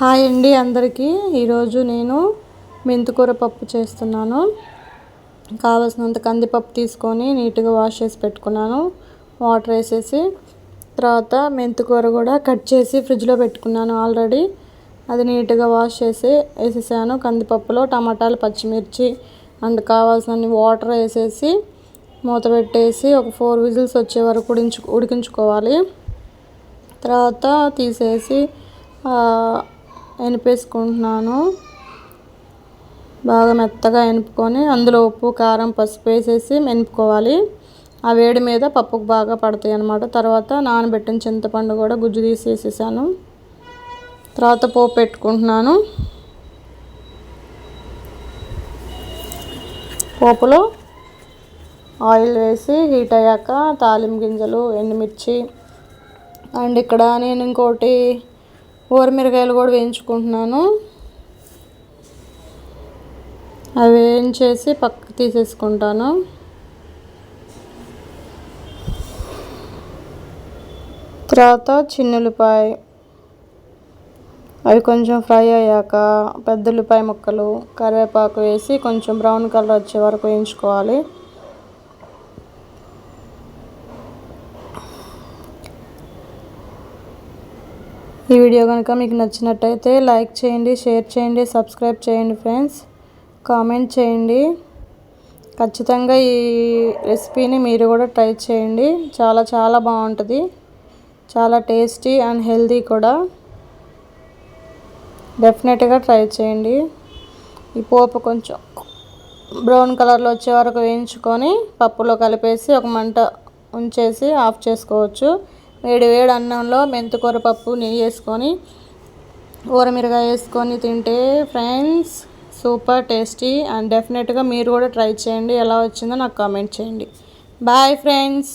Hi అండి అందరికీ. ఈరోజు నేను మెంతికూర పప్పు చేస్తున్నాను. కావలసినంత కందిపప్పు తీసుకొని నీట్గా వాష్ చేసి పెట్టుకున్నాను. వాటర్ వేసేసి తర్వాత మెంతికూర కూడా కట్ చేసి ఫ్రిడ్జ్లో పెట్టుకున్నాను ఆల్రెడీ. అది నీట్గా వాష్ చేసి వేసేసాను. కందిపప్పులో టమాటాలు పచ్చిమిర్చి అండ్ కావాల్సిన వాటర్ వేసేసి మూత పెట్టేసి ఒక ఫోర్ విజిల్స్ వచ్చే వరకు ఉడించు ఉడికించుకోవాలి. తర్వాత తీసేసి ఎనిపేసుకుంటున్నాను. బాగా మెత్తగా ఎనుపుకొని అందులో ఉప్పు కారం పసుపు వేసేసి మెనుపుకోవాలి ఆ వేడి మీద పప్పుకు బాగా పడతాయి అన్నమాట. తర్వాత నానబెట్టిన చింతపండు కూడా గుజ్జు తీసేసేసాను తర్వాత పోపు పెట్టుకుంటున్నాను. పోపులో ఆయిల్ వేసి హీట్ అయ్యాక తాలిం గింజలు ఎండుమిర్చి అండ్ ఇక్కడ నేను ఇంకోటి ఊరమిరకాయలు కూడా వేయించుకుంటున్నాను. అవి వేయించేసి పక్కకు తీసేసుకుంటాను. తర్వాత చిన్నులపాయ. అవి కొంచెం ఫ్రై అయ్యాక పెద్ద ఉల్లిపాయ ముక్కలు కరివేపాకు వేసి కొంచెం బ్రౌన్ కలర్ వచ్చే వరకు వేయించుకోవాలి. ఈ వీడియో కనుక మీకు నచ్చినట్టయితే లైక్ చేయండి షేర్ చేయండి సబ్స్క్రైబ్ చేయండి ఫ్రెండ్స్. కామెంట్ చేయండి. ఖచ్చితంగా ఈ రెసిపీని మీరు కూడా ట్రై చేయండి. చాలా చాలా బాగుంటుంది. చాలా టేస్టీ అండ్ హెల్దీ కూడా. డెఫినెట్గా ట్రై చేయండి. ఈ పోపు కొంచెం బ్రౌన్ కలర్లో వచ్చే వరకు వేయించుకొని పప్పులో కలిపేసి ఒక మంట ఉంచేసి ఆఫ్ చేసుకోవచ్చు. వేడి వేడి అన్నంలో మెంతికూర పప్పు నెయ్యి వేసుకొని ఊరమిరగా వేసుకొని తింటే ఫ్రెండ్స్ సూపర్ టేస్టీ అండ్ డెఫినెట్గా మీరు కూడా ట్రై చేయండి. ఎలా వచ్చిందో నాకు కామెంట్ చేయండి. Bye friends.